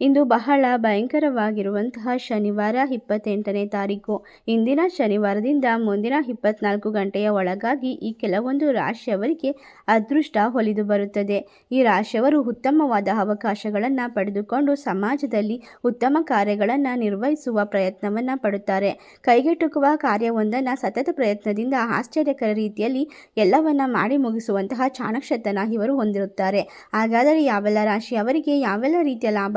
ಇಂದು ಬಹಳ ಭಯಂಕರವಾಗಿರುವಂತಹ ಶನಿವಾರ ಇಪ್ಪತ್ತೆಂಟನೇ ತಾರೀಕು. ಇಂದಿನ ಶನಿವಾರದಿಂದ ಮುಂದಿನ ಇಪ್ಪತ್ನಾಲ್ಕು ಗಂಟೆಯ ಒಳಗಾಗಿ ಈ ಕೆಲವೊಂದು ರಾಶಿಯವರಿಗೆ ಅದೃಷ್ಟ ಹೊಲಿದು ಬರುತ್ತದೆ. ಈ ರಾಶಿಯವರು ಉತ್ತಮವಾದ ಅವಕಾಶಗಳನ್ನು ಪಡೆದುಕೊಂಡು ಸಮಾಜದಲ್ಲಿ ಉತ್ತಮ ಕಾರ್ಯಗಳನ್ನು ನಿರ್ವಹಿಸುವ ಪ್ರಯತ್ನವನ್ನು ಪಡುತ್ತಾರೆ. ಕೈಗೆಟುಕುವ ಕಾರ್ಯವೊಂದನ್ನು ಸತತ ಪ್ರಯತ್ನದಿಂದ ಆಶ್ಚರ್ಯಕರ ರೀತಿಯಲ್ಲಿ ಎಲ್ಲವನ್ನ ಮಾಡಿ ಮುಗಿಸುವಂತಹ ಚಾಣಕ್ಷತನ ಇವರು ಹೊಂದಿರುತ್ತಾರೆ. ಹಾಗಾದರೆ ಯಾವೆಲ್ಲ ರಾಶಿಯವರಿಗೆ ಯಾವೆಲ್ಲ ರೀತಿಯ ಲಾಭ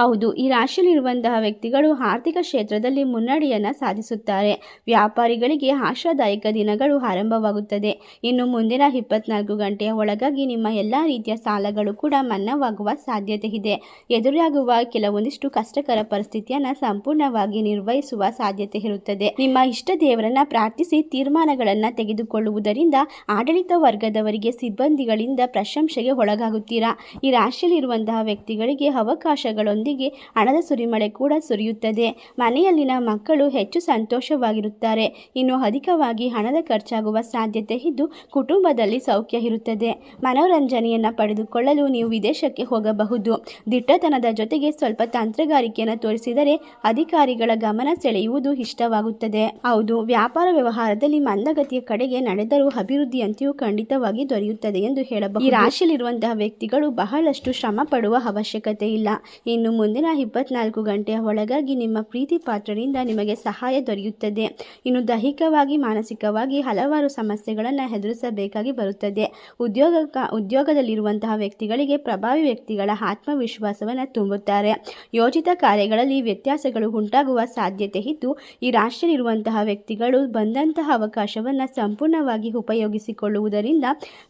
ಹೌದು, ಈ ರಾಶಿಯಲ್ಲಿರುವಂತಹ ವ್ಯಕ್ತಿಗಳು ಆರ್ಥಿಕ ಕ್ಷೇತ್ರದಲ್ಲಿ ಮುನ್ನಡೆಯನ್ನು ಸಾಧಿಸುತ್ತಾರೆ. ವ್ಯಾಪಾರಿಗಳಿಗೆ ಆಶಾದಾಯಕ ದಿನಗಳು ಆರಂಭವಾಗುತ್ತದೆ. ಇನ್ನು ಮುಂದಿನ ಇಪ್ಪತ್ನಾಲ್ಕು ಗಂಟೆಯ ಒಳಗಾಗಿ ನಿಮ್ಮ ಎಲ್ಲ ರೀತಿಯ ಸಾಲಗಳು ಕೂಡ ಮನ್ನವಾಗುವ ಸಾಧ್ಯತೆ ಇದೆ ಎದುರಾಗುವ ಕೆಲವೊಂದಿಷ್ಟು ಕಷ್ಟಕರ ಪರಿಸ್ಥಿತಿಯನ್ನು ಸಂಪೂರ್ಣವಾಗಿ ನಿರ್ವಹಿಸುವ ಸಾಧ್ಯತೆ ಇರುತ್ತದೆ ನಿಮ್ಮ ಇಷ್ಟ ದೇವರನ್ನ ಪ್ರಾರ್ಥಿಸಿ ತೀರ್ಮಾನಗಳನ್ನು ತೆಗೆದುಕೊಳ್ಳುವುದರಿಂದ ಆಡಳಿತ ವರ್ಗದವರಿಗೆ ಸಿಬ್ಬಂದಿಗಳಿಂದ ಪ್ರಶಂಸೆಗೆ ಒಳಗಾಗುತ್ತೀರಾ? ಈ ರಾಶಿಯಲ್ಲಿರುವಂತಹ ವ್ಯಕ್ತಿಗಳಿಗೆ ಅವಕಾಶಗಳೊಂದಿಗೆ ಹಣದ ಸುರಿಮಳೆ ಕೂಡ ಸುರಿಯುತ್ತದೆ. ಮನೆಯಲ್ಲಿನ ಮಕ್ಕಳು ಹೆಚ್ಚು ಸಂತೋಷವಾಗಿರುತ್ತಾರೆ. ಇನ್ನು ಅಧಿಕವಾಗಿ ಹಣದ ಖರ್ಚಾಗುವ ಸಾಧ್ಯತೆ ಇದ್ದು ಕುಟುಂಬದಲ್ಲಿ ಸೌಖ್ಯ ಇರುತ್ತದೆ. ಮನೋರಂಜನೆಯನ್ನು ಪಡೆದುಕೊಳ್ಳಲು ನೀವು ವಿದೇಶಕ್ಕೆ ಹೋಗಬಹುದು. ದಿಟ್ಟತನದ ಜೊತೆಗೆ ಸ್ವಲ್ಪ ತಂತ್ರಗಾರಿಕೆಯನ್ನು ತೋರಿಸಿದರೆ ಅಧಿಕಾರಿಗಳ ಗಮನ ಸೆಳೆಯುವುದು ಇಷ್ಟವಾಗುತ್ತದೆ. ಹೌದು, ವ್ಯಾಪಾರ ವ್ಯವಹಾರದಲ್ಲಿ ಮಂದಗತಿಯ ಕಡೆಗೆ ನಡೆದರೂ ಅಭಿವೃದ್ಧಿಯಂತೆಯೂ ಖಂಡಿತವಾಗಿ ದೊರೆಯುತ್ತದೆ ಎಂದು ಹೇಳಬಹುದು. ಈ ರಾಶಿಯಲ್ಲಿರುವಂತಹ ವ್ಯಕ್ತಿಗಳು ಬಹಳಷ್ಟು ಶ್ರಮ ಪಡುವ ಅವಶ್ಯಕತೆ ಇಲ್ಲ. ಇನ್ನು ಮುಂದಿನ ಇಪ್ಪತ್ನಾಲ್ಕು ಗಂಟೆಯ ಒಳಗಾಗಿ ನಿಮ್ಮ ಪ್ರೀತಿ ಪಾತ್ರರಿಂದ ನಿಮಗೆ ಸಹಾಯ ದೊರೆಯುತ್ತದೆ. ಇನ್ನು ದೈಹಿಕವಾಗಿ, ಮಾನಸಿಕವಾಗಿ ಹಲವಾರು ಸಮಸ್ಯೆಗಳನ್ನು ಎದುರಿಸಬೇಕಾಗಿ ಬರುತ್ತದೆ. ಉದ್ಯೋಗ ಉದ್ಯೋಗದಲ್ಲಿರುವಂತಹ ವ್ಯಕ್ತಿಗಳಿಗೆ ಪ್ರಭಾವಿ ವ್ಯಕ್ತಿಗಳ ಆತ್ಮವಿಶ್ವಾಸವನ್ನು ತುಂಬುತ್ತಾರೆ. ಯೋಜಿತ ಕಾರ್ಯಗಳಲ್ಲಿ ವ್ಯತ್ಯಾಸಗಳು ಉಂಟಾಗುವ ಸಾಧ್ಯತೆ ಇದ್ದು, ಈ ರಾಶಿಯಲ್ಲಿರುವಂತಹ ವ್ಯಕ್ತಿಗಳು ಬಂದಂತಹ ಅವಕಾಶವನ್ನು ಸಂಪೂರ್ಣವಾಗಿ ಉಪಯೋಗಿಸಿಕೊಳ್ಳುವುದರಿಂದ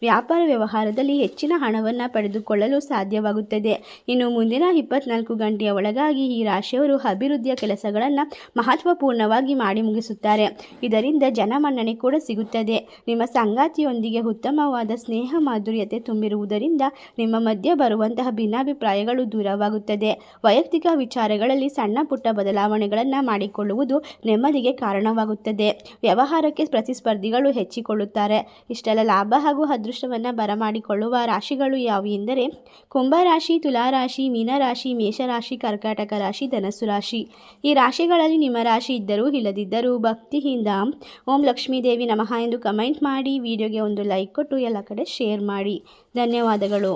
ವ್ಯಾಪಾರ ವ್ಯವಹಾರದಲ್ಲಿ ಹೆಚ್ಚಿನ ಹಣವನ್ನು ಪಡೆದುಕೊಳ್ಳಲು ಸಾಧ್ಯವಾಗುತ್ತದೆ. ಇನ್ನು ಮುಂದಿನ ಇಪ್ಪತ್ನಾಲ್ಕು ಗಂಟೆಯ ಒಳಗಾಗಿ ಈ ರಾಶಿಯವರು ಅಭಿವೃದ್ಧಿಯ ಕೆಲಸಗಳನ್ನು ಮಹತ್ವಪೂರ್ಣವಾಗಿ ಮಾಡಿ ಮುಗಿಸುತ್ತಾರೆ. ಇದರಿಂದ ಜನಮನ್ನಣೆ ಕೂಡ ಸಿಗುತ್ತದೆ. ನಿಮ್ಮ ಸಂಗಾತಿಯೊಂದಿಗೆ ಉತ್ತಮವಾದ ಸ್ನೇಹ ಮಾಧುರ್ಯತೆ ತುಂಬಿರುವುದರಿಂದ ನಿಮ್ಮ ಮಧ್ಯೆ ಬರುವಂತಹ ಭಿನ್ನಾಭಿಪ್ರಾಯಗಳು ದೂರವಾಗುತ್ತದೆ. ವೈಯಕ್ತಿಕ ವಿಚಾರಗಳಲ್ಲಿ ಸಣ್ಣ ಪುಟ್ಟ ಬದಲಾವಣೆಗಳನ್ನು ಮಾಡಿಕೊಳ್ಳುವುದು ನೆಮ್ಮದಿಗೆ ಕಾರಣವಾಗುತ್ತದೆ. ವ್ಯವಹಾರಕ್ಕೆ ಪ್ರತಿಸ್ಪರ್ಧಿಗಳು ಹೆಚ್ಚಿಕೊಳ್ಳುತ್ತಾರೆ. ಇಷ್ಟೆಲ್ಲ ಲಾಭ ಹಾಗೂ ಅದೃಷ್ಟವನ್ನು ಬರಮಾಡಿಕೊಳ್ಳುವ ರಾಶಿಗಳು ಯಾವುವು ಎಂದರೆ ಕುಂಭರಾಶಿ ತುಲಾರಾಶಿ ಮೀನರಾಶಿ ಮೇಷರಾಶಿ, ಕರ್ಕಾಟಕ ರಾಶಿ, ಧನಸ್ಸು ರಾಶಿ. ಈ ರಾಶಿಗಳಲ್ಲಿ ನಿಮ್ಮ ರಾಶಿ ಇದ್ದರೂ ಇಲ್ಲದಿದ್ದರೂ ಭಕ್ತಿಯಿಂದ ಓಂ ಲಕ್ಷ್ಮೀದೇವಿ ನಮಃ ಎಂದು ಕಮೆಂಟ್ ಮಾಡಿ, ವಿಡಿಯೋಗೆ ಒಂದು ಲೈಕ್ ಕೊಟ್ಟು ಎಲ್ಲ ಕಡೆ ಶೇರ್ ಮಾಡಿ. ಧನ್ಯವಾದಗಳು.